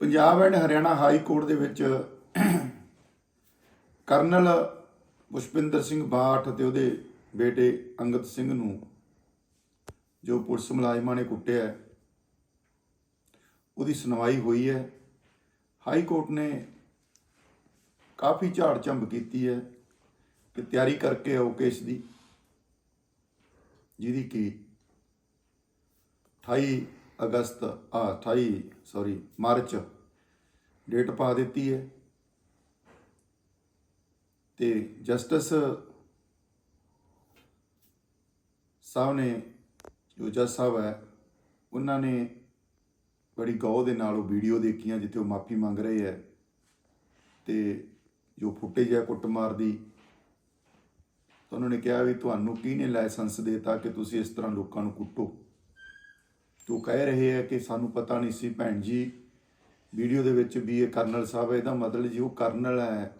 Punjab and Haryana high court ਦੇ ਵਿੱਚ colonel Pushpinder Singh Bath ਅਤੇ ਉਹਦੇ ਬੇਟੇ ਅੰਗਦ ਸਿੰਘ ਨੂੰ ਜੋ ਪੁਲਿਸ ਮੁਲਾਜ਼ਮਾਂ ਨੇ ਕੁੱਟਿਆ ਉਹਦੀ ਸੁਣਵਾਈ ਹੋਈ ਹੈ। ਹਾਈ ਕੋਰਟ ਨੇ ਕਾਫੀ ਝਾੜ ਝੰਬ ਕੀਤੀ ਹੈ ਕਿ ਤਿਆਰੀ ਕਰਕੇ ਆਓ ਕੇਸ ਦੀ, ਜਿਹਦੀ ਕਿ 28 ਅਗਸਤ, ਆ 28 ਸੌਰੀ ਮਾਰਚ, ਡੇਟ ਪਾ ਦਿੱਤੀ ਹੈ। ਤੇ ਜਸਟਿਸ ਸਾਹਿਬ ਨੇ, ਜੋ ਜੱਜ ਸਾਹਿਬ ਹੈ, ਉਹਨਾਂ ਨੇ ਬੜੀ ਗੌਰ ਦੇ ਨਾਲ ਉਹ ਵੀਡੀਓ ਦੇਖੀਆਂ ਜਿੱਥੇ ਉਹ ਮਾਫੀ ਮੰਗ ਰਹੇ ਹੈ। ਤੇ ਜੋ ਫੁਟੇਜ ਹੈ ਕੁੱਟਮਾਰ ਦੀ, ਤਾਂ ਉਹਨਾਂ ਨੇ ਕਿਹਾ ਵੀ ਤੁਹਾਨੂੰ ਕਿਹਨੇ ਲਾਇਸੈਂਸ ਦਿੱਤਾ ਕਿ ਤੁਸੀਂ ਇਸ ਤਰ੍ਹਾਂ ਲੋਕਾਂ ਨੂੰ ਕੁੱਟੋ? ਤੋ ਕਹਿ ਰਹੇ ਹੈ ਕਿ ਸਾਨੂੰ ਪਤਾ ਨਹੀਂ ਸੀ ਭੈਣ ਜੀ। ਵੀਡੀਓ ਦੇ ਵਿੱਚ ਵੀ ਇਹ ਕਰਨਲ ਸਾਹਿਬ ਹੈ ਇਹਦਾ ਮਤਲਬ ਜੀ ਉਹ ਕਰਨਲ ਹੈ।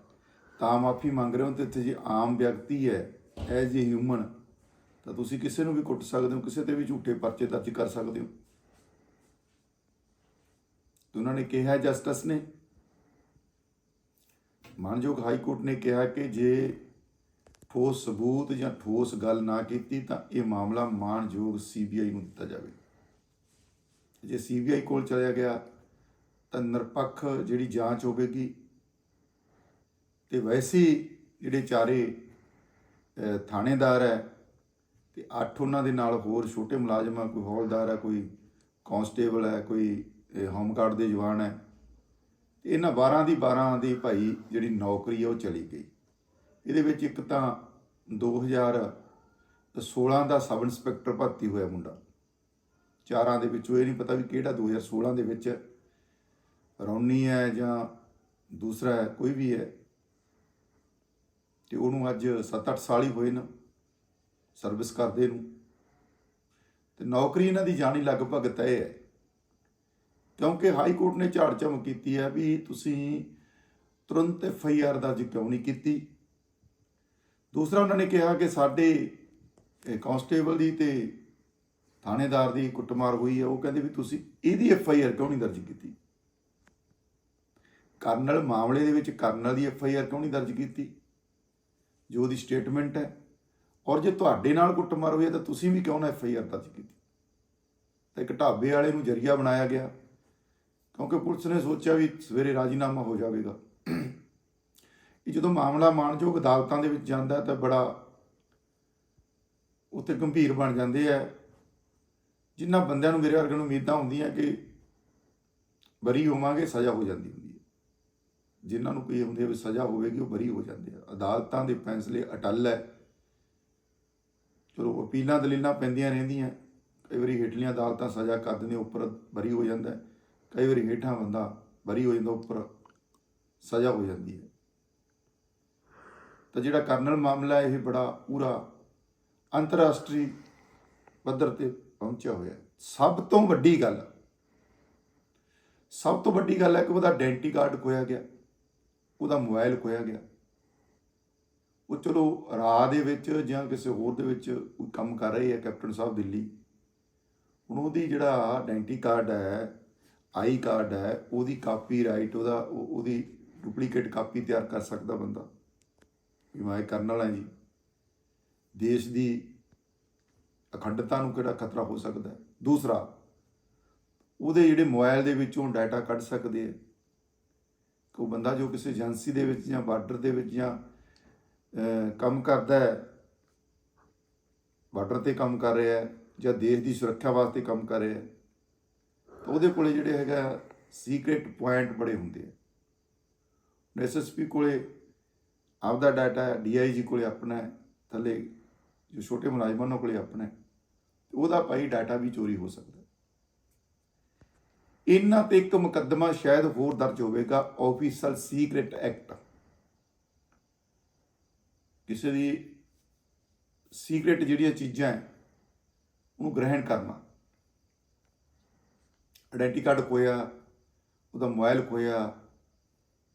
ਤਾਂ ਮਾਫੀ ਮੰਗ ਰਹੇ ਹੋ ਤੇ ਇੱਥੇ ਜੀ ਆਮ ਵਿਅਕਤੀ ਹੈ ਐਜ਼ ਏ ਹਿਊਮਨ ਤਾਂ ਤੁਸੀਂ ਕਿਸੇ ਨੂੰ ਵੀ ਕੁੱਟ ਸਕਦੇ ਹੋ, ਕਿਸੇ ਤੇ ਵੀ ਝੂਠੇ ਪਰਚੇ ਦਰਜ ਕਰ ਸਕਦੇ ਹੋ। ਤੇ ਉਹਨਾਂ ਨੇ ਕਿਹਾ ਜਸਟਿਸ ਨੇ। ਮਾਨਯੋਗ ਹਾਈ ਕੋਰਟ ਨੇ ਕਿਹਾ ਕਿ ਜੇ ਠੋਸ ਸਬੂਤ ਜਾਂ ਠੋਸ ਗੱਲ ਨਾ ਕੀਤੀ ਤਾਂ ਇਹ ਮਾਮਲਾ ਮਾਨਯੋਗ ਸੀਬੀਆਈ ਨੂੰ ਦਿੱਤਾ ਜਾਵੇ। ਜੇ ਸੀਬੀਆਈ ਕੋਲ ਚਲਿਆ ਗਿਆ ਤਾਂ ਨਿਰਪੱਖ ਜਿਹੜੀ ਜਾਂਚ ਹੋਵੇਗੀ। ਤੇ ਵੈਸੇ ਜਿਹੜੇ ਚਾਰੇ ਥਾਣੇਦਾਰ ਹੈ ਤੇ ਅੱਠ ਉਹਨਾਂ ਦੇ ਨਾਲ ਹੋਰ ਛੋਟੇ ਮੁਲਾਜ਼ਮ ਆ ਕੋਈ ਹੌਲਦਾਰ ਹੈ ਕੋਈ ਕਾਂਸਟੇਬਲ ਹੈ ਕੋਈ ਅਹ, ਹੋਮਗਾਰਡ ਦੇ ਜਵਾਨ ਹੈ ਤੇ ਇਹਨਾਂ 12 ਦੀ 12 ਦੀ ਭਾਈ ਜਿਹੜੀ ਨੌਕਰੀ ਹੈ ਉਹ ਚਲੀ ਗਈ। ਇਹਦੇ ਵਿੱਚ ਇੱਕ ਤਾਂ 2016 ਦਾ ਸਬ ਇੰਸਪੈਕਟਰ ਭਰਤੀ ਹੋਇਆ ਮੁੰਡਾ। ਚਾਰਾਂ ਦੇ ਵਿੱਚੋਂ ਇਹ ਨਹੀਂ ਪਤਾ ਵੀ ਕਿਹੜਾ 2016 ਦੇ ਵਿੱਚ ਰੌਨੀ ਹੈ ਜਾਂ ਦੂਸਰਾ ਹੈ, ਕੋਈ ਵੀ ਹੈ। ਤੇ ਉਹਨੂੰ ਅੱਜ 7-8 ਸਾਲ ਹੀ ਹੋਏ ਨਾ ਸਰਵਿਸ ਕਰਦੇ ਨੂੰ। ਤੇ ਨੌਕਰੀ ਇਹਨਾਂ ਦੀ ਜਾਣੀ ਲਗਭਗ ਤੈਅ ਹੈ। ਕਿਉਂਕਿ ਹਾਈ ਕੋਰਟ ਨੇ ਝਾੜ ਝਮ ਕੀਤੀ ਹੈ ਵੀ ਤੁਸੀਂ ਤੁਰੰਤ ਐਫ ਆਈ ਆਰ ਦਰਜ ਕਿਉਂ ਨਹੀਂ ਕੀਤੀ? ਦੂਸਰਾ ਉਹਨਾਂ ਨੇ ਕਿਹਾ ਕਿ ਸਾਡੇ ਇਹ ਕਾਂਸਟੇਬਲ ਦੀ ਤੇ ਥਾਣੇਦਾਰ ਦੀ ਕੁੱਟਮਾਰ ਹੋਈ ਹੈ, ਉਹ ਕਹਿੰਦੇ ਵੀ ਤੁਸੀਂ ਇਹਦੀ ਐਫ ਆਈ ਆਰ ਕਿਉਂ ਨਹੀਂ ਦਰਜ ਕੀਤੀ? ਕਰਨਲ ਮਾਮਲੇ ਦੇ ਵਿੱਚ ਕਰਨਲ ਦੀ ਐਫ ਆਈ ਆਰ ਕਿਉਂ ਨਹੀਂ ਦਰਜ ਕੀਤੀ? ਜੋ ਉਹਦੀ ਸਟੇਟਮੈਂਟ ਹੈ, ਔਰ ਜੇ ਤੁਹਾਡੇ ਨਾਲ ਕੁੱਟਮਾਰ ਹੋਈ ਹੈ, ਤਾਂ ਤੁਸੀਂ ਵੀ ਕਿਉਂ ਨਾ ਐਫ ਆਈ ਆਰ ਦਰਜ ਕੀਤੀ? ਤਾਂ ਇੱਕ ਢਾਬੇ ਵਾਲੇ ਨੂੰ ਜਰੀਆ ਬਣਾਇਆ ਗਿਆ, ਕਿਉਂਕਿ ਪੁਲਿਸ ਨੇ ਸੋਚਿਆ ਵੀ ਸਵੇਰੇ ਰਾਜੀਨਾਮਾ ਹੋ ਜਾਵੇਗਾ। ਇਹ ਜਦੋਂ ਮਾਮਲਾ ਮਾਨਯੋਗ ਅਦਾਲਤਾਂ ਦੇ ਵਿੱਚ ਜਾਂਦਾ ਤਾਂ ਬੜਾ ਉੱਥੇ ਗੰਭੀਰ ਬਣ ਜਾਂਦੇ ਆ ਜਿਨ੍ਹਾਂ ਬੰਦਿਆਂ ਨੂੰ ਮੇਰੇ ਵਰਗੇ ਨੂੰ ਉਮੀਦਾਂ ਹੁੰਦੀਆਂ ਕਿ ਬਰੀ ਹੋਵਾਂਗੇ, ਸਜ਼ਾ ਹੋ ਜਾਂਦੀ ਹੁੰਦੀ ਹੈ। ਜਿਨ੍ਹਾਂ ਨੂੰ ਕੋਈ ਹੁੰਦੀ ਹੈ ਵੀ ਸਜ਼ਾ ਹੋਵੇਗੀ, ਉਹ ਬਰੀ ਹੋ ਜਾਂਦੇ ਆ। ਅਦਾਲਤਾਂ ਦੇ ਫੈਸਲੇ ਅਟੱਲ ਹੈ। ਚਲੋ, ਅਪੀਲਾਂ ਦਲੀਲਾਂ ਪੈਂਦੀਆਂ ਰਹਿੰਦੀਆਂ। ਕਈ ਵਾਰੀ ਹੇਠਲੀਆਂ ਅਦਾਲਤਾਂ ਸਜ਼ਾ ਕਰ ਦਿੰਦੀਆਂ, ਉੱਪਰ ਬਰੀ ਹੋ ਜਾਂਦਾ ਕਈ ਵਾਰੀ ਹੇਠਾਂ ਬੰਦਾ ਬਰੀ ਹੋ ਜਾਂਦਾ, ਉੱਪਰ ਸਜ਼ਾ ਹੋ ਜਾਂਦੀ ਹੈ। ਤਾਂ ਜਿਹੜਾ ਕਰਨਲ ਮਾਮਲਾ ਇਹ ਬੜਾ ਪੂਰਾ ਅੰਤਰਰਾਸ਼ਟਰੀ ਪੱਧਰ ਤੇ ਪਹੁੰਚਿਆ ਹੋਇਆ ਸਭ ਤੋਂ ਵੱਡੀ ਗੱਲ, ਸਭ ਤੋਂ ਵੱਡੀ ਗੱਲ ਹੈ ਕਿ ਉਹਦਾ ਆਇਡੈਂਟੀ ਕਾਰਡ ਖੋਇਆ ਗਿਆ, ਉਹਦਾ ਮੋਬਾਈਲ ਖੋਇਆ ਗਿਆ। ਉਹ ਚਲੋ ਰਾਹ ਦੇ ਵਿੱਚ ਜਾਂ ਕਿਸੇ ਹੋਰ ਦੇ ਵਿੱਚ ਕੋਈ ਕੰਮ ਕਰ ਰਹੇ ਹੈ, ਕੈਪਟਨ ਸਾਹਿਬ ਦਿੱਲੀ। ਹੁਣ ਉਹਦੀ ਜਿਹੜਾ ਆਇਡੈਂਟੀ ਕਾਰਡ ਹੈ ਆਈ ਕਾਰਡ ਹੈ, ਉਹਦੀ ਕਾਪੀ ਰਾਈਟ ਉਹਦਾ ਉਹਦੀ ਡੁਪਲੀਕੇਟ ਕਾਪੀ ਤਿਆਰ ਕਰ ਸਕਦਾ ਬੰਦਾ। ਵੀ ਮੈਂ ਕਰਨ ਵਾਲਾ ਜੀ। ਦੇਸ਼ ਦੀ ਅਖੰਡਤਾ ਨੂੰ ਕਿਹੜਾ ਖਤਰਾ ਹੋ ਸਕਦਾ ਹੈ? ਦੂਸਰਾ, ਉਹਦੇ ਜਿਹੜੇ ਮੋਬਾਈਲ ਦੇ ਵਿੱਚੋਂ ਡਾਟਾ ਕੱਢ ਸਕਦੇ ਆ ਕੋਈ ਬੰਦਾ ਜੋ ਕਿਸੇ ਏਜੰਸੀ ਦੇ ਵਿੱਚ ਜਾਂ ਬਾਰਡਰ ਦੇ ਵਿੱਚ ਜਾਂ ਕੰਮ ਕਰਦਾ ਹੈ, ਬਾਰਡਰ ਤੇ ਕੰਮ ਕਰ ਰਿਹਾ ਹੈ ਜਾਂ ਦੇਸ਼ ਦੀ ਸੁਰੱਖਿਆ ਵਾਸਤੇ ਕੰਮ ਕਰ ਰਿਹਾ ਹੈ, ਤਾਂ ਉਹਦੇ ਕੋਲੇ ਜਿਹੜੇ ਹੈਗਾ ਸੀਕ੍ਰੀਟ ਪੁਆਇੰਟ ਬੜੇ ਹੁੰਦੇ ਆ ਐਸਐਸਪੀ ਕੋਲੇ ਆਪਦਾ ਡਾਟਾ ਹੈ ਡੀਆਈਜੀ ਕੋਲੇ ਆਪਣਾ ਹੈ, ਥੱਲੇ ਜੋ ਛੋਟੇ ਮੁਲਾਜ਼ਮਾਂ ਉਹਨਾਂ ਕੋਲੇ ਆਪਣਾ ਉਹਦਾ ਭਾਈ ਡਾਟਾ ਵੀ ਚੋਰੀ ਹੋ ਸਕਦਾ ਇਹਨਾਂ ਤੇ ਇੱਕ ਮੁਕੱਦਮਾ ਸ਼ਾਇਦ ਹੋਰ ਦਰਜ ਹੋਵੇਗਾ ਆਫੀਸਰ ਸੀਕ੍ਰੀਟ ਐਕਟ ਕਿਸੇ ਦੀ ਸੀਕ੍ਰੀਟ ਜਿਹੜੀਆਂ ਚੀਜ਼ਾਂ ਹੈ, ਉਹਨੂੰ ਗ੍ਰਹਿਣ ਕਰਨਾ। ਆਇਡੈਂਟੀ ਕਾਰਡ ਖੋਇਆ ਉਹਦਾ ਮੋਬਾਈਲ ਖੋਇਆ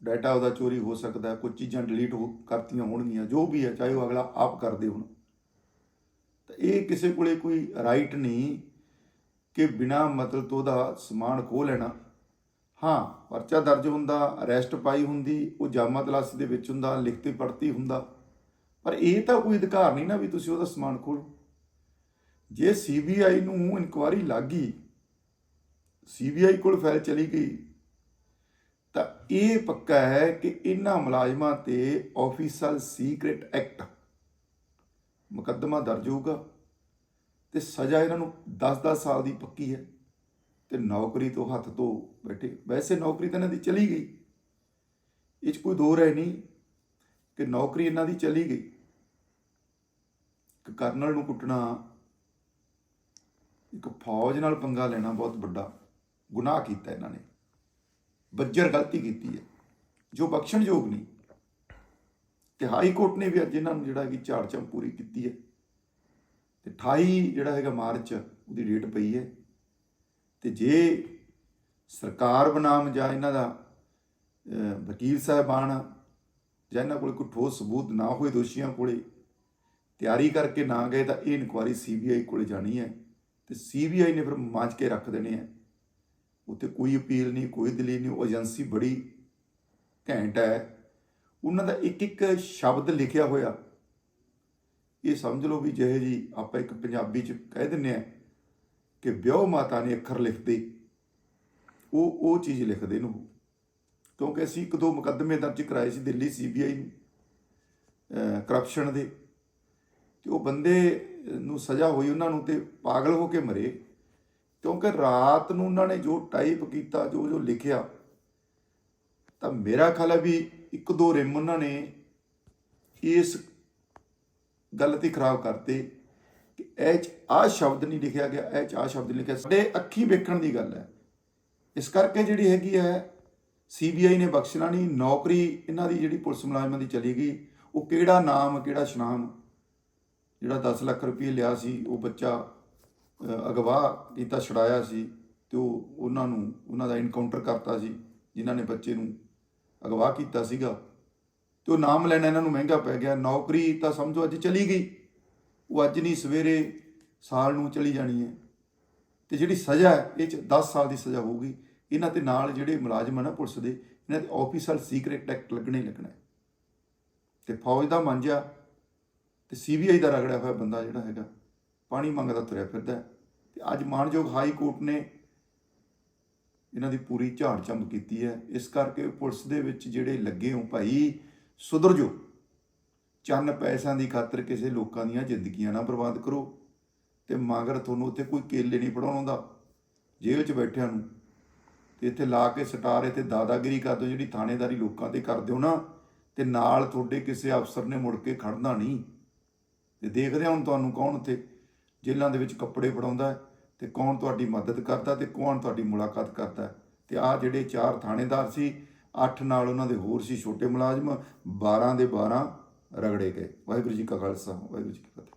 ਡਾਟਾ ਉਹਦਾ ਚੋਰੀ ਹੋ ਸਕਦਾ, ਕੁਝ ਚੀਜ਼ਾਂ ਡਿਲੀਟ ਹੋ ਕਰਤੀਆਂ ਹੋਣਗੀਆਂ, ਜੋ ਵੀ ਹੈ, ਚਾਹੇ ਉਹ ਅਗਲਾ ਆਪ ਕਰਦੇ ਹੋਣ। ਤਾਂ ਇਹ ਕਿਸੇ ਕੋਲੇ ਕੋਈ ਰਾਈਟ ਨਹੀਂ ਕਿ ਬਿਨਾ ਮਤਲਬ ਤੋਂ ਉਹਦਾ ਸਮਾਨ ਖੋ ਲੈਣਾ। ਹਾਂ, ਪਰਚਾ ਦਰਜ ਹੁੰਦਾ ਅਰੈਸਟ ਪਾਈ ਹੁੰਦੀ, ਉਹ ਜਾਮਾ ਤਲਾਸੀ ਦੇ ਵਿੱਚ ਹੁੰਦਾ, ਲਿਖਤੀ ਪੜਤੀ ਹੁੰਦਾ। ਪਰ ਇਹ ਤਾਂ ਕੋਈ ਅਧਿਕਾਰ ਨਹੀਂ ਨਾ ਵੀ ਤੁਸੀਂ ਉਹਦਾ ਸਮਾਨ ਖੋਲੋ ਜੇ ਸੀਬੀਆਈ ਨੂੰ ਇਨਕੁਆਰੀ ਲੱਗੀ ਸੀਬੀਆਈ ਕੋਲ ਫਾਈਲ ਚਲੀ ਗਈ, ਤਾਂ ਇਹ ਪੱਕਾ ਹੈ ਕਿ ਇਹਨਾਂ ਮੁਲਾਜ਼ਮਾਂ ਤੇ ਆਫੀਸਰ ਸੀਕ੍ਰੇਟ ਐਕਟ ਮੁਕੱਦਮਾ ਦਰਜ ਹੋਊਗਾ ਤੇ ਸਜ਼ਾ ਇਹਨਾਂ ਨੂੰ 10-10 ਸਾਲ ਦੀ ਪੱਕੀ ਹੈ ਤੇ ਨੌਕਰੀ ਤੋਂ ਹੱਥ ਤੋਂ ਬੈਠੇ। ਵੈਸੇ ਨੌਕਰੀ ਤਾਂ ਇਹਨਾਂ ਦੀ ਚਲੀ ਗਈ। ਇਹ 'ਚ ਕੋਈ ਦੋ ਰਹਿ ਨਹੀਂ ਕਿ ਨੌਕਰੀ ਇਹਨਾਂ ਦੀ ਚਲੀ ਗਈ। ਕਿ ਕਰਨਲ ਨੂੰ ਕੁੱਟਣਾ, ਇੱਕ ਫੌਜ ਨਾਲ ਪੰਗਾ ਲੈਣਾ ਬਹੁਤ ਵੱਡਾ ਗੁਨਾਹ ਕੀਤਾ ਇਹਨਾਂ ਨੇ। ਬੱਜਰ ਗਲਤੀ ਕੀਤੀ ਹੈ। ਜੋ ਬਖਸ਼ਣਯੋਗ ਨਹੀਂ। ਤੇ ਹਾਈ ਕੋਰਟ ਨੇ ਵੀ ਅੱਜ ਇਹਨਾਂ ਨੂੰ ਜਿਹੜਾ ਕਿ ਝਾੜ ਚੰਮ ਪੂਰੀ ਕੀਤੀ ਹੈ। ਤੇ 28 ਜਿਹੜਾ ਹੈਗਾ ਮਾਰਚ ਉਹਦੀ ਡੇਟ ਪਈ ਹੈ। ਤੇ ਜੇ ਸਰਕਾਰ ਬਨਾਮ ਜਾਂ ਇਹਨਾਂ ਦਾ ਵਕੀਲ ਸਾਹਿਬਾਨ ਜਾਂ ਇਹਨਾਂ ਕੋਲ ਕੋਈ ਠੋਸ ਸਬੂਤ ਨਾ ਹੋਏ ਦੋਸ਼ੀਆਂ ਕੋਲੇ, ਤਿਆਰੀ ਕਰਕੇ ਨਾ ਗਏ ਤਾਂ ਇਹ ਇਨਕੁਆਰੀ ਸੀਬੀਆਈ ਕੋਲੇ ਜਾਣੀ ਹੈ। ਤੇ ਸੀਬੀਆਈ ਨੇ ਫਿਰ ਮਾਂਜ ਕੇ ਰੱਖ ਦੇਣੇ ਆ ਉੱਥੇ ਕੋਈ ਅਪੀਲ ਨਹੀਂ, ਕੋਈ ਦਲੀਲ ਨਹੀਂ, ਉਹ ਏਜੰਸੀ ਬੜੀ ਘੈਂਟ ਹੈ। ਉਹਨਾਂ ਦਾ ਇੱਕ ਇੱਕ ਸ਼ਬਦ ਲਿਖਿਆ ਹੋਇਆ। ਇਹ ਸਮਝ ਲਓ ਵੀ ਜਿਹੇ ਜੀ ਆਪਾਂ ਇੱਕ ਪੰਜਾਬੀ ਚ ਕਹਿ ਦਿੰਨੇ ਆ ਕਿ ਵਿਆਹ ਮਾਤਾ ਨੇ ਅੱਖਰ ਲਿਖਦੇ। ਉਹ ਉਹ ਚੀਜ਼ ਲਿਖਦੇ ਨੂੰ ਕਿਉਂਕਿ ਅਸੀਂ ਇੱਕ ਦੋ ਮੁਕੱਦਮੇ ਦਰਜ ਕਰਾਏ ਸੀ ਦਿੱਲੀ ਸੀਬੀਆਈ ਨੂੰ ਕਰਪਸ਼ਨ ਦੇ। ਤੇ ਉਹ ਬੰਦੇ ਨੂੰ ਸਜ਼ਾ ਹੋਈ ਉਹਨਾਂ ਨੂੰ ਤੇ ਪਾਗਲ ਹੋ ਕੇ ਮਰੇ। ਕਿਉਂਕਿ ਰਾਤ ਨੂੰ ਉਹਨਾਂ ਨੇ ਜੋ ਟਾਈਪ ਕੀਤਾ, ਜੋ ਜੋ ਲਿਖਿਆ, ਤਾਂ ਮੇਰਾ ਖਿਆਲ ਹੈ ਵੀ ਇੱਕ ਦੋ ਰਿਮ ਉਹਨਾਂ ਨੇ ਇਸ ਗੱਲ ਤੇ ਖਰਾਬ ਕਰਤੇ ਕਿ ਇਹ ਚ ਆ ਸ਼ਬਦ ਨਹੀਂ ਲਿਖਿਆ ਗਿਆ, ਇਹ ਚ ਆ ਸ਼ਬਦ ਲਿਖਿਆ। ਸਾਡੇ ਅੱਖੀ ਵੇਖਣ ਦੀ ਗੱਲ ਹੈ। ਇਸ ਕਰਕੇ ਜਿਹੜੀ ਹੈਗੀ ਹੈ ਸੀਬੀਆਈ ਨੇ ਬਖਸ਼ਣਾ ਨਹੀਂ, ਨੌਕਰੀ ਇਹਨਾਂ ਦੀ ਜਿਹੜੀ ਪੁਲਿਸ ਮੁਲਾਜ਼ਮਾਂ ਦੀ ਚਲੀ ਗਈ, ਉਹ ਕਿਹੜਾ ਨਾਮ, ਕਿਹੜਾ ਸ਼ਨਾਮ, ਜਿਹੜਾ 10 ਲੱਖ ਰੁਪਏ ਲਿਆ ਸੀ, ਉਹ ਬੱਚਾ ਅਗਵਾ ਕੀਤਾ ਛੜਾਇਆ ਸੀ, ਤੇ ਉਹ ਉਹਨਾਂ ਨੂੰ, ਉਹਨਾਂ ਦਾ ਇਨਕਾਊਂਟਰ ਕਰਤਾ ਸੀ, ਜਿਨ੍ਹਾਂ ਨੇ ਬੱਚੇ ਨੂੰ ਅਗਵਾ ਕੀਤਾ ਸੀਗਾ। ਤੇ ਉਹ ਨਾਮ ਲੈਣਾ ਇਹਨਾਂ ਨੂੰ ਮਹਿੰਗਾ ਪੈ ਗਿਆ। ਨੌਕਰੀ ਤਾਂ ਸਮਝੋ ਅੱਜ ਚਲੀ ਗਈ। ਉਹ ਅੱਜ ਨਹੀਂ, ਸਵੇਰੇ ਸਾਲ ਨੂੰ ਚਲੀ ਜਾਣੀ ਹੈ। ਤੇ ਜਿਹੜੀ ਸਜ਼ਾ ਹੈ, ਇਹ ਚ 10 ਸਾਲ ਦੀ ਸਜ਼ਾ ਹੋਊਗੀ। ਇਹਨਾਂ ਤੇ ਨਾਲ ਜਿਹੜੇ ਮੁਲਾਜ਼ਮ ਹਨ ਨਾ ਪੁਲਿਸ ਦੇ, ਇਹਨਾਂ ਤੇ ਆਫੀਸਰ ਸੀਕ੍ਰੇਟ ਐਕਟ ਲੱਗਣੇ ਹੀ ਲੱਗਣਾ ਹੈ। ਤੇ ਫੌਜ ਦਾ ਮੰਜਾ ਤੇ ਸੀਬੀਆਈ ਦਾ ਰਗੜਿਆ ਹੋਇਆ ਬੰਦਾ ਜਿਹੜਾ ਹੈਗਾ, ਪਾਣੀ ਮੰਗਦਾ ਤੁਰਿਆ ਫਿਰਦਾ ਹੈ। ਤੇ ਅੱਜ ਮਾਨਯੋਗ ਹਾਈ ਕੋਰਟ ਨੇ ਇਹਨਾਂ ਦੀ ਪੂਰੀ ਝਾੜ ਚੰਬ ਕੀਤੀ ਹੈ। ਇਸ ਕਰਕੇ ਪੁਲਿਸ ਦੇ ਵਿੱਚ ਜਿਹੜੇ ਲੱਗੇ ਹੋ ਭਾਈ, ਸੁਧਰ ਜੋ ਚੰਨ ਪੈਸਿਆਂ ਦੀ ਖਾਤਰ ਕਿਸੇ ਲੋਕਾਂ ਦੀਆਂ ਜ਼ਿੰਦਗੀਆਂ ਨਾ ਬਰਬਾਦ ਕਰੋ ਤੇ ਮਗਰ ਤੁਹਾਨੂੰ ਉੱਥੇ ਕੋਈ ਕੇਲੇ ਨਹੀਂ ਪੜਾਉਣਾ ਜੇਲ੍ਹ 'ਚ ਬੈਠਿਆਂ ਨੂੰ। ਤੇ ਇੱਥੇ ਲਾ ਕੇ ਸਟਾਰ, ਇੱਥੇ ਦਾਦਾਗਿਰੀ ਕਰਦੇ ਹੋ ਜਿਹੜੀ ਥਾਣੇਦਾਰੀ ਲੋਕਾਂ ਤੇ ਕਰਦੇ ਹੋ ਨਾ, ਤੇ ਨਾਲ ਤੁਹਾਡੇ ਕਿਸੇ ਅਫਸਰ ਨੇ ਮੁੜ ਕੇ ਖੜਨਾ ਨਹੀਂ। ਤੇ ਦੇਖਦੇ ਹਾਂ ਹੁਣ ਤੁਹਾਨੂੰ ਕੌਣ ਉੱਥੇ ਜੇਲ੍ਹਾਂ ਦੇ ਵਿੱਚ ਕੱਪੜੇ ਫੜਾਉਂਦਾ ਹੈ। ਤੇ ਕੌਣ ਤੁਹਾਡੀ ਮਦਦ ਕਰਦਾ ਤੇ ਕੌਣ ਤੁਹਾਡੀ ਮੁਲਾਕਾਤ ਕਰਦਾ ਹੈ। ਤੇ ਆ ਜਿਹੜੇ ਚਾਰ ਥਾਣੇਦਾਰ ਸੀ 8 ਨਾਲ ਉਹਨਾਂ ਦੇ ਹੋਰ ਸੀ ਛੋਟੇ ਮੁਲਾਜ਼ਮ 12 ਦੇ 12 ਰਗੜੇ ਗਏ ਵਾਹਿਗੁਰੂ ਜੀ ਕਾ ਖਾਲਸਾ, ਵਾਹਿਗੁਰੂ ਜੀ ਕੀ ਫਤਿਹ